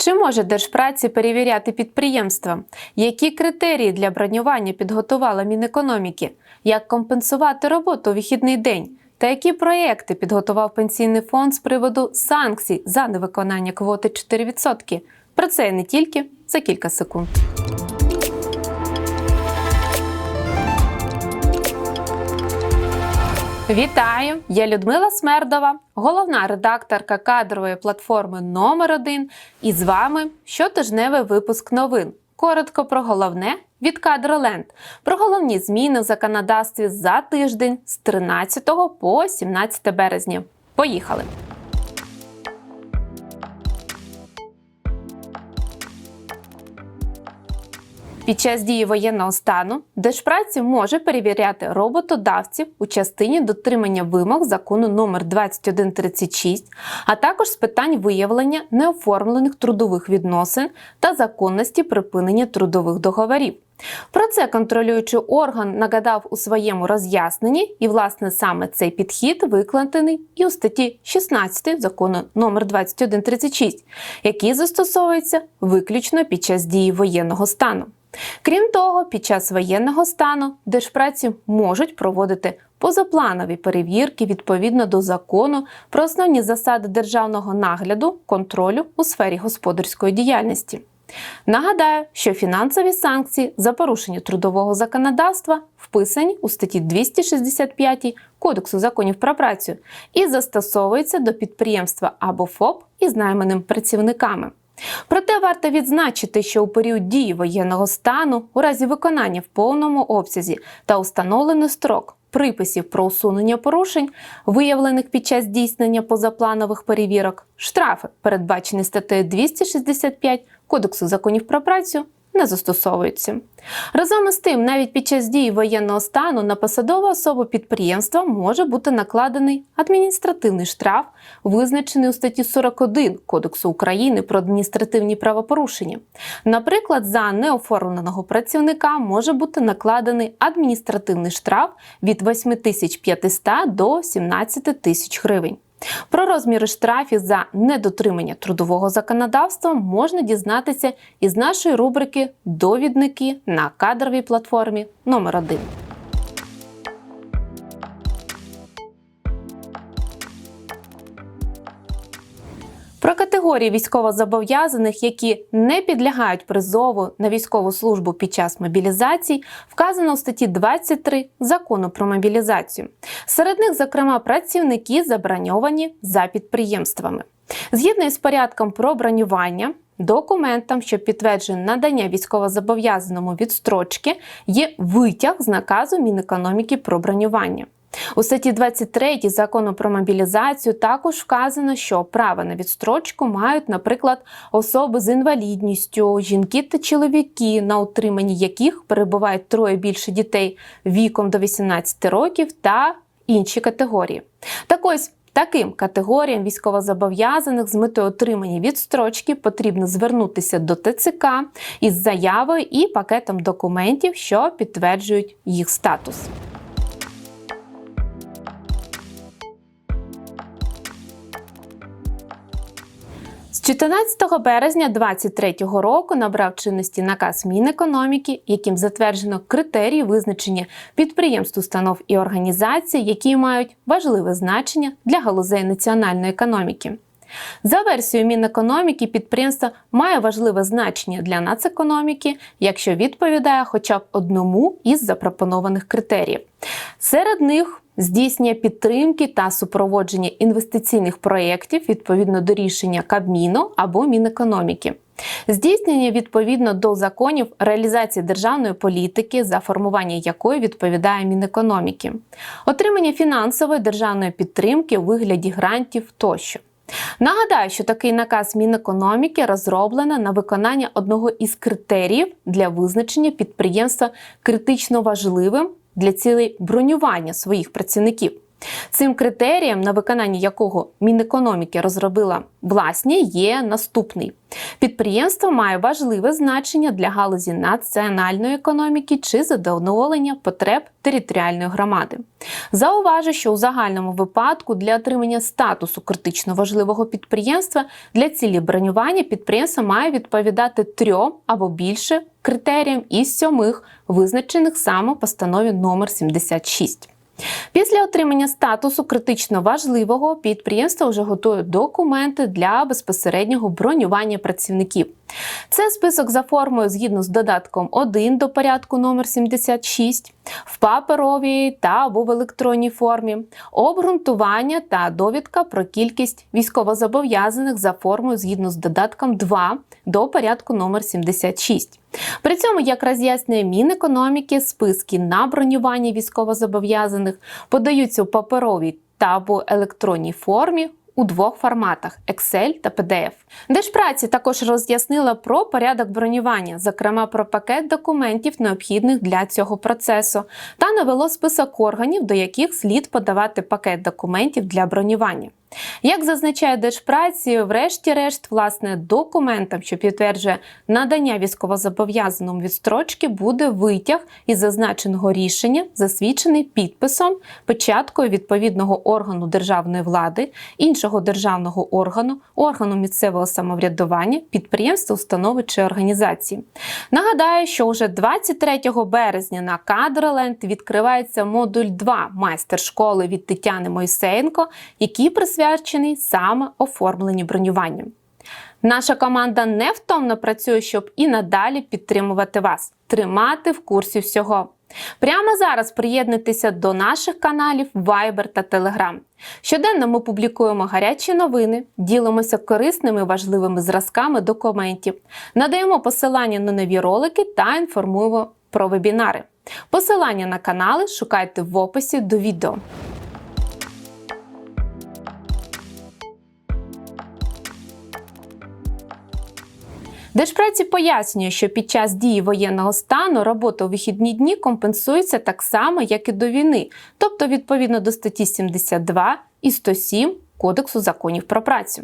Чи може Держпраці перевіряти підприємства? Які критерії для бронювання підготувала Мінекономіки? Як компенсувати роботу у вихідний день? Та які проекти підготував пенсійний фонд з приводу санкцій за невиконання квоти 4%? Про це не тільки за кілька секунд. Вітаю! Я Людмила Смердова, головна редакторка кадрової платформи номер 1 І з вами щотижневий випуск новин. Коротко про головне від Кадроленд, про головні зміни в законодавстві за тиждень з 13 по 17 березня. Поїхали! Під час дії воєнного стану Держпраці може перевіряти роботодавців у частині дотримання вимог закону номер 2136, а також з питань виявлення неоформлених трудових відносин та законності припинення трудових договорів. Про це контролюючий орган нагадав у своєму роз'ясненні, і власне саме цей підхід викладений і у статті 16 закону номер 2136, який застосовується виключно під час дії воєнного стану. Крім того, під час воєнного стану держпраці можуть проводити позапланові перевірки відповідно до закону про основні засади державного нагляду контролю у сфері господарської діяльності. Нагадаю, що фінансові санкції за порушення трудового законодавства вписані у статті 265 Кодексу законів про працю і застосовуються до підприємства або ФОП із найманими працівниками. Проте варто відзначити, що у період дії воєнного стану, у разі виконання в повному обсязі та установлений строк приписів про усунення порушень, виявлених під час здійснення позапланових перевірок, штрафи, передбачені статтею 265 Кодексу законів про працю, не застосовуються. Разом із тим, навіть під час дії воєнного стану на посадову особу підприємства може бути накладений адміністративний штраф, визначений у статті 41 Кодексу України про адміністративні правопорушення. Наприклад, за неоформленого працівника може бути накладений адміністративний штраф від 8500 до 17 тисяч гривень. Про розміри штрафів за недотримання трудового законодавства можна дізнатися із нашої рубрики Довідники на кадровій платформі номер 1 категорії військовозобов'язаних, які не підлягають призову на військову службу під час мобілізації, вказано у статті 23 закону про мобілізацію. Серед них, зокрема, працівники заброньовані за підприємствами. Згідно із порядком про бронювання, документом, що підтверджує надання військовозобов'язаному відстрочки, є витяг з наказу Мінекономіки про бронювання. У статті 23 закону про мобілізацію також вказано, що право на відстрочку мають, наприклад, особи з інвалідністю, жінки та чоловіки, на утриманні яких перебувають троє більше дітей віком до 18 років та інші категорії. Так ось Таким категоріям військовозобов'язаних з метою отримання відстрочки потрібно звернутися до ТЦК із заявою і пакетом документів, що підтверджують їх статус. З 14 березня 2023 року набрав чинності наказ Мінекономіки, яким затверджено критерії визначення підприємств, установ і організацій, які мають важливе значення для галузей національної економіки. За версією Мінекономіки, підприємство має важливе значення для нацекономіки, якщо відповідає хоча б одному із запропонованих критеріїв. Серед них здійснює підтримки та супроводження інвестиційних проєктів відповідно до рішення Кабміну або Мінекономіки. Здійснення відповідно до законів реалізації державної політики, за формування якої відповідає Мінекономіки, отримання фінансової державної підтримки у вигляді грантів тощо. Нагадаю, що такий наказ Мінекономіки розроблено на виконання одного із критеріїв для визначення підприємства критично важливим для цілей бронювання своїх працівників. Цим критерієм, на виконання якого Мінекономіки розробила власні, є наступний: підприємство має важливе значення для галузі національної економіки чи задоволення потреб територіальної громади. Зауважу, що у загальному випадку для отримання статусу критично важливого підприємства для цілі бронювання підприємство має відповідати трьом або більше критеріям із сьомих, визначених саме постанові номер 76. Після отримання статусу критично важливого підприємство вже готує документи для безпосереднього бронювання працівників. Це список за формою згідно з додатком 1 до порядку номер 76 в паперовій та або в електронній формі, обґрунтування та довідка про кількість військовозобов'язаних за формою згідно з додатком 2 до порядку номер 76. При цьому, як роз'яснює Мінекономіки, списки на бронювання військовозобов'язаних подаються у паперовій та або електронній формі у двох форматах Excel та PDF. Держпраці також роз'яснила про порядок бронювання, зокрема про пакет документів, необхідних для цього процесу, та навело список органів, до яких слід подавати пакет документів для бронювання. Як зазначає Держпраці, врешті-решт, власне, документом, що підтверджує надання військовозобов'язаному відстрочки, буде витяг із зазначеного рішення, засвідчений підписом, печаткою відповідного органу державної влади, іншого державного органу, органу місцевого самоврядування, підприємства, установи чи організації. Нагадаю, що вже 23 березня на Кадроленд відкривається модуль 2 майстер школи від Тетяни Мойсеєнко, який присвячений присвячений саме оформленню бронювання. Наша команда невтомно працює, щоб і надалі підтримувати вас, тримати в курсі всього. Прямо зараз приєднуйтеся до наших каналів Viber та Telegram. Щоденно ми публікуємо гарячі новини, ділимося корисними важливими зразками документів, надаємо посилання на нові ролики та інформуємо про вебінари. Посилання на канали шукайте в описі до відео. Держпраці пояснює, що під час дії воєнного стану робота у вихідні дні компенсується так само, як і до війни, тобто відповідно до статті 72 і 107 Кодексу законів про працю.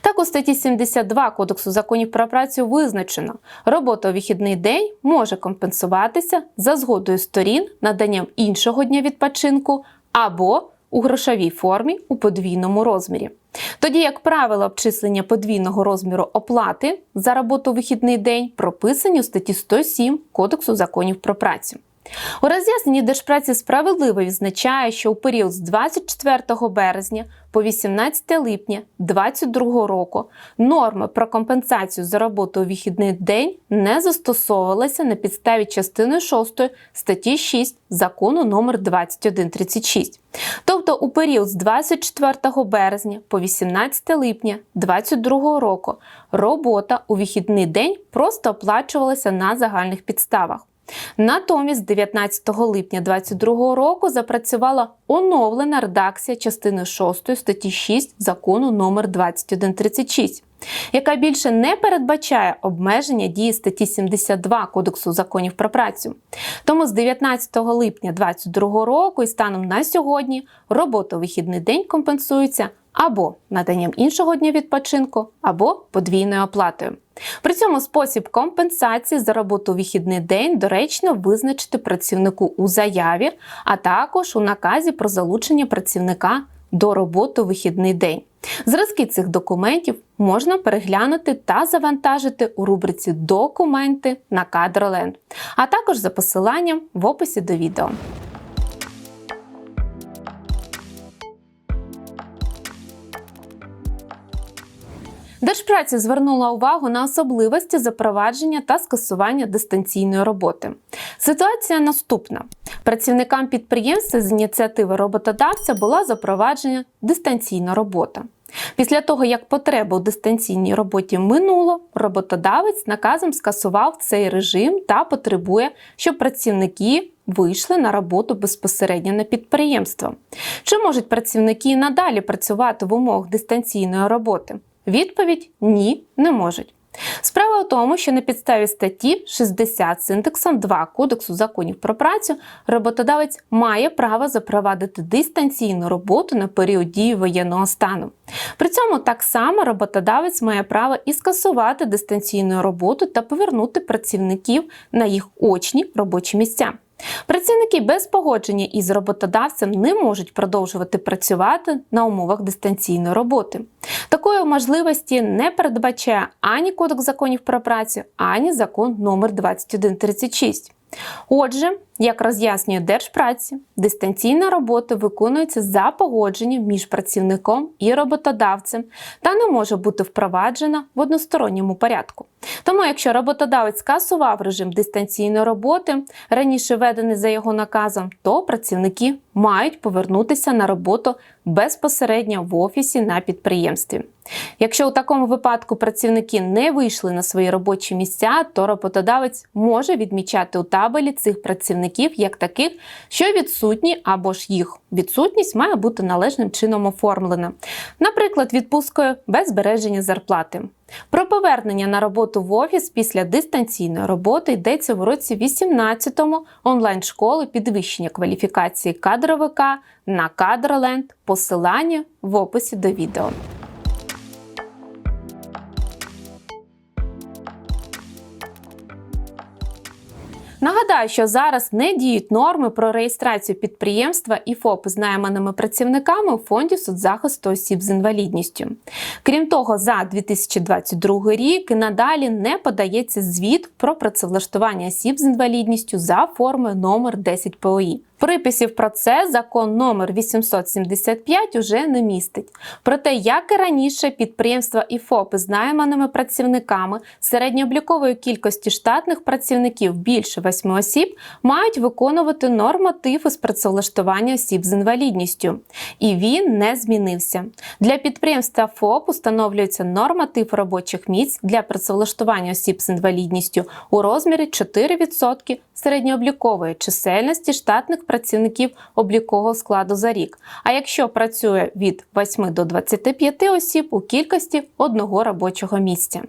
Так, у статті 72 Кодексу законів про працю визначено, робота у вихідний день може компенсуватися за згодою сторін наданням іншого дня відпочинку або у грошовій формі у подвійному розмірі. Тоді, як правило, обчислення подвійного розміру оплати за роботу вихідний день прописані у статті 107 Кодексу законів про працю. У роз'ясненні Держпраці справедливо відзначає, що у період з 24 березня по 18 липня 2022 року норми про компенсацію за роботу у вихідний день не застосовувалися на підставі частини 6 статті 6 закону номер 2136. Тобто у період з 24 березня по 18 липня 2022 року робота у вихідний день просто оплачувалася на загальних підставах. Натомість, 19 липня 2022 року запрацювала оновлена редакція частини 6 статті 6 закону номер 2136 яка більше не передбачає обмеження дії статті 72 Кодексу законів про працю. Тому з 19 липня 2022 року і станом на сьогодні робота у вихідний день компенсується або наданням іншого дня відпочинку, або подвійною оплатою. При цьому спосіб компенсації за роботу вихідний день доречно визначити працівнику у заяві, а також у наказі про залучення працівника до роботи вихідний день. Зразки цих документів можна переглянути та завантажити у рубриці Документи на Кадроленд, а також за посиланням в описі до відео. Держпраця звернула увагу на особливості запровадження та скасування дистанційної роботи. Ситуація наступна: працівникам підприємства з ініціативи роботодавця була запроваджена дистанційна робота. Після того, як потреба у дистанційній роботі минуло, роботодавець наказом скасував цей режим та потребує, щоб працівники вийшли на роботу безпосередньо на підприємство. Чи можуть працівники надалі працювати в умовах дистанційної роботи? Відповідь ні, не можуть. Справа в тому, що на підставі статті 60 з індексом 2 Кодексу законів про працю роботодавець має право запровадити дистанційну роботу на період дії воєнного стану. При цьому так само роботодавець має право і скасувати дистанційну роботу та повернути працівників на їх очні робочі місця. Працівники без погодження із роботодавцем не можуть продовжувати працювати на умовах дистанційної роботи. Такої можливості не передбачає ані Кодекс законів про працю, ані закон номер 2136. Отже, як роз'яснює Держпраці, дистанційна робота виконується за погодженням між працівником і роботодавцем та не може бути впроваджена в односторонньому порядку. Тому, якщо роботодавець скасував режим дистанційної роботи, раніше введений за його наказом, то працівники мають повернутися на роботу безпосередньо в офісі на підприємстві. Якщо у такому випадку працівники не вийшли на свої робочі місця, то роботодавець може відмічати у табелі цих працівників як таких, що відсутні або ж їх відсутність має бути належним чином оформлена, наприклад, відпусткою без збереження зарплати. Про повернення на роботу в офіс після дистанційної роботи йдеться в році 18-му онлайн-школи підвищення кваліфікації кадровика на Кадроленд, посилання в описі до відео. Нагадаю, що зараз не діють норми про реєстрацію підприємства і ФОП з найманими працівниками у фонді соцзахисту осіб з інвалідністю. Крім того, за 2022 рік надалі не подається звіт про працевлаштування осіб з інвалідністю за формою номер 10 ПОІ. Приписів про це закон номер 875 уже не містить. Проте, як і раніше, підприємства і ФОПи з найманими працівниками середньооблікової кількості штатних працівників більше 8 осіб мають виконувати норматив із працевлаштування осіб з інвалідністю. І він не змінився. Для підприємства ФОП установлюється норматив робочих місць для працевлаштування осіб з інвалідністю у розмірі 4% середньооблікової чисельності штатних працівників облікового складу за рік. А якщо працює від 8 до 25 осіб у кількості одного робочого місця.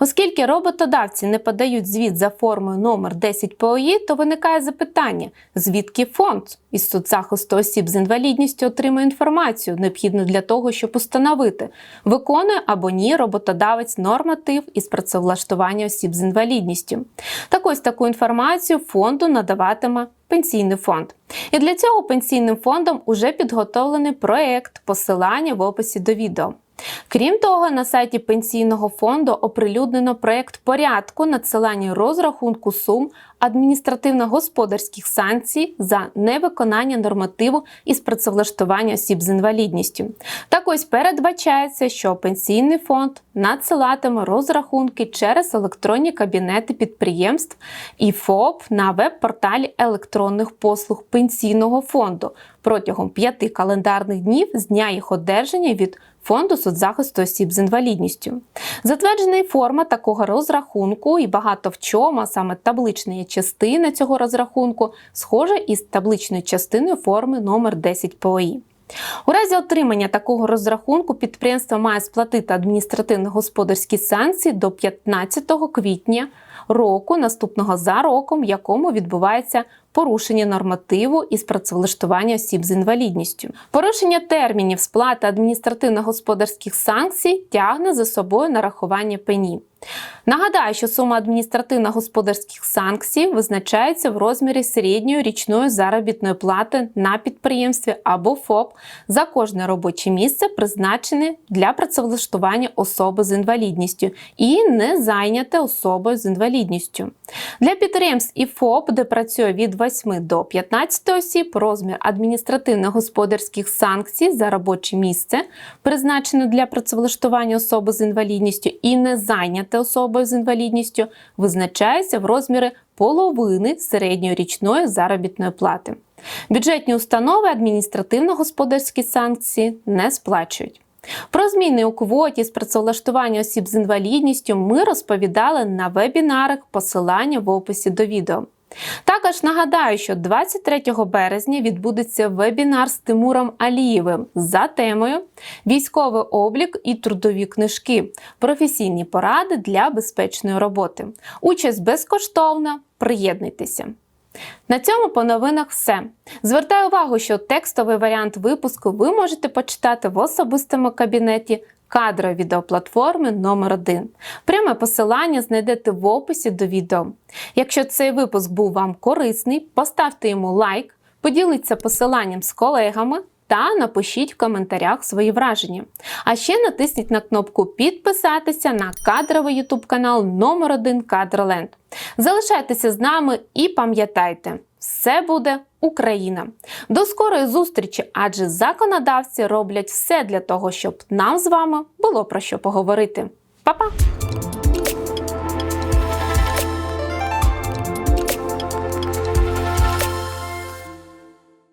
Оскільки роботодавці не подають звіт за формою номер 10 ПОІ, то виникає запитання, звідки фонд із соцзахисту осіб з інвалідністю отримує інформацію, необхідну для того, щоб установити, виконує або ні роботодавець норматив із працевлаштування осіб з інвалідністю. Так ось таку інформацію фонду надаватиме пенсійний фонд. І для цього пенсійним фондом уже підготовлений проект посилання в описі до відео. Крім того, на сайті пенсійного фонду оприлюднено проєкт порядку надсилання розрахунку сум адміністративно-господарських санкцій за невиконання нормативу із працевлаштування осіб з інвалідністю. Так ось передбачається, що пенсійний фонд надсилатиме розрахунки через електронні кабінети підприємств і ФОП на веб-порталі електронних послуг пенсійного фонду протягом п'яти календарних днів з дня їх одержання від Фонду соцзахисту осіб з інвалідністю. Затверджена і форма такого розрахунку, і багато в чому, а саме таблична частина цього розрахунку, схожа із табличною частиною форми номер 10 ПОІ. У разі отримання такого розрахунку підприємство має сплатити адміністративно-господарські санкції до 15 квітня року, наступного за роком, в якому відбувається порушення нормативу із працевлаштування осіб з інвалідністю. Порушення термінів сплати адміністративно-господарських санкцій тягне за собою нарахування пені. Нагадаю, що сума адміністративно-господарських санкцій визначається в розмірі середньої річної заробітної плати на підприємстві або ФОП за кожне робоче місце, призначене для працевлаштування особи з інвалідністю і не зайняте особою з інвалідністю. Для підприємств і ФОП, де працює від 8 до 15 осіб, розмір адміністративно-господарських санкцій за робоче місце, призначене для працевлаштування особи з інвалідністю і не зайняте особою з інвалідністю, визначається в розмірі половини середньої річної заробітної плати. Бюджетні установи адміністративно-господарські санкції не сплачують. Про зміни у квоті з працевлаштування осіб з інвалідністю ми розповідали на вебінарах посилання в описі до відео. Також нагадаю, що 23 березня відбудеться вебінар з Тимуром Алієвим за темою Військовий облік і трудові книжки, професійні поради для безпечної роботи. Участь безкоштовна. Приєднуйтеся. На цьому по новинах все. Звертаю увагу, що текстовий варіант випуску ви можете почитати в особистому кабінеті кадрової відеоплатформи номер 1 Пряме посилання знайдете в описі до відео. Якщо цей випуск був вам корисний, поставте йому лайк, поділіться посиланням з колегами та напишіть в коментарях свої враження. А ще натисніть на кнопку підписатися на кадровий YouTube канал номер 1 Кадроленд. Залишайтеся з нами і пам'ятайте, все буде Україна. До скорої зустрічі, адже законодавці роблять все для того, щоб нам з вами було про що поговорити. Па-па!